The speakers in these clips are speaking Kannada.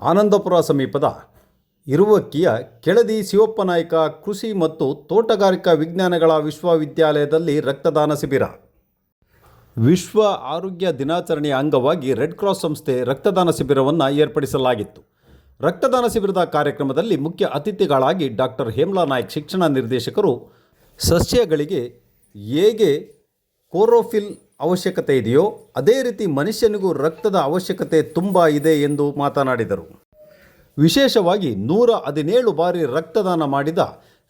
ಆನಂದಪುರ ಸಮೀಪದ ಇರುವಕ್ಕಿಯ ಕೆಳದಿ ಶಿವಪ್ಪನಾಯಕ ಕೃಷಿ ಮತ್ತು ತೋಟಗಾರಿಕಾ ವಿಜ್ಞಾನಗಳ ವಿಶ್ವವಿದ್ಯಾಲಯದಲ್ಲಿ ರಕ್ತದಾನ ಶಿಬಿರ. ವಿಶ್ವ ಆರೋಗ್ಯ ದಿನಾಚರಣೆಯ ಅಂಗವಾಗಿ ರೆಡ್ ಕ್ರಾಸ್ ಸಂಸ್ಥೆ ರಕ್ತದಾನ ಶಿಬಿರವನ್ನು ಏರ್ಪಡಿಸಲಾಗಿತ್ತು. ರಕ್ತದಾನ ಶಿಬಿರದ ಕಾರ್ಯಕ್ರಮದಲ್ಲಿ ಮುಖ್ಯ ಅತಿಥಿಗಳಾಗಿ ಡಾಕ್ಟರ್ ಹೇಮ್ಲಾ ನಾಯ್ಕ್ ಶಿಕ್ಷಣ ನಿರ್ದೇಶಕರು. ಸಸ್ಯಗಳಿಗೆ ಹೇಗೆ ಕೋರೋಫಿಲ್ ಅವಶ್ಯಕತೆ ಇದೆಯೋ, ಅದೇ ರೀತಿ ಮನುಷ್ಯನಿಗೂ ರಕ್ತದ ಅವಶ್ಯಕತೆ ತುಂಬ ಇದೆ ಎಂದು ಮಾತನಾಡಿದರು. ವಿಶೇಷವಾಗಿ ನೂರ ಹದಿನೇಳು ಬಾರಿ ರಕ್ತದಾನ ಮಾಡಿದ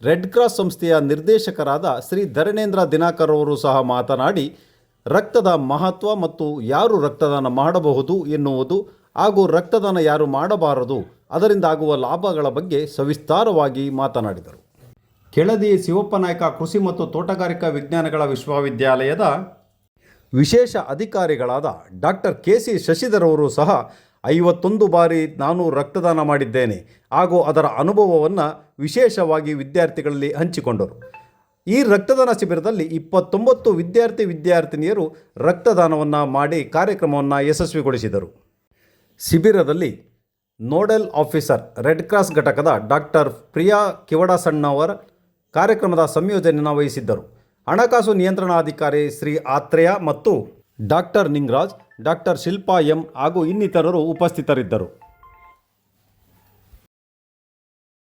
ರೆಡ್ ಕ್ರಾಸ್ ಸಂಸ್ಥೆಯ ನಿರ್ದೇಶಕರಾದ ಶ್ರೀ ಧರಣೇಂದ್ರ ದಿನಾಕರ್ ಅವರು ಸಹ ಮಾತನಾಡಿ, ರಕ್ತದ ಮಹತ್ವ ಮತ್ತು ಯಾರು ರಕ್ತದಾನ ಮಾಡಬಹುದು ಎನ್ನುವುದು ಹಾಗೂ ರಕ್ತದಾನ ಯಾರು ಮಾಡಬಾರದು ಅದರಿಂದ ಆಗುವ ಲಾಭಗಳ ಬಗ್ಗೆ ಸವಿಸ್ತಾರವಾಗಿ ಮಾತನಾಡಿದರು. ಕೆಳದಿ ಶಿವಪ್ಪನಾಯಕ ಕೃಷಿ ಮತ್ತು ತೋಟಗಾರಿಕಾ ವಿಜ್ಞಾನಗಳ ವಿಶ್ವವಿದ್ಯಾಲಯದ ವಿಶೇಷ ಅಧಿಕಾರಿಗಳಾದ ಡಾಕ್ಟರ್ ಕೆ ಸಿ ಶಶಿಧರ್ ಅವರು ಸಹ ಐವತ್ತೊಂದು ಬಾರಿ ನಾನು ರಕ್ತದಾನ ಮಾಡಿದ್ದೇನೆ. ಹಾಗೂ ಅದರ ಅನುಭವವನ್ನು ವಿಶೇಷವಾಗಿ ವಿದ್ಯಾರ್ಥಿಗಳಲ್ಲಿ ಹಂಚಿಕೊಂಡರು. ಈ ರಕ್ತದಾನ ಶಿಬಿರದಲ್ಲಿ ಇಪ್ಪತ್ತೊಂಬತ್ತು ವಿದ್ಯಾರ್ಥಿ ವಿದ್ಯಾರ್ಥಿನಿಯರು ರಕ್ತದಾನವನ್ನು ಮಾಡಿ ಕಾರ್ಯಕ್ರಮವನ್ನು ಯಶಸ್ವಿಗೊಳಿಸಿದರು. ಶಿಬಿರದಲ್ಲಿ ನೋಡಲ್ ಆಫೀಸರ್ ರೆಡ್ ಕ್ರಾಸ್ ಘಟಕದ ಡಾಕ್ಟರ್ ಪ್ರಿಯಾ ಕಿವಡಸಣ್ಣವರ್ ಕಾರ್ಯಕ್ರಮದ ಸಂಯೋಜನೆಯನ್ನು ವಹಿಸಿದ್ದರು. ಹಣಕಾಸು ನಿಯಂತ್ರಣಾಧಿಕಾರಿ ಶ್ರೀ ಆತ್ರೇಯ ಮತ್ತು doctor Ningaraj doctor Shilpa M ಹಾಗೂ ಇನ್ನಿತರರು ಉಪಸ್ಥಿತರಿದ್ದರು.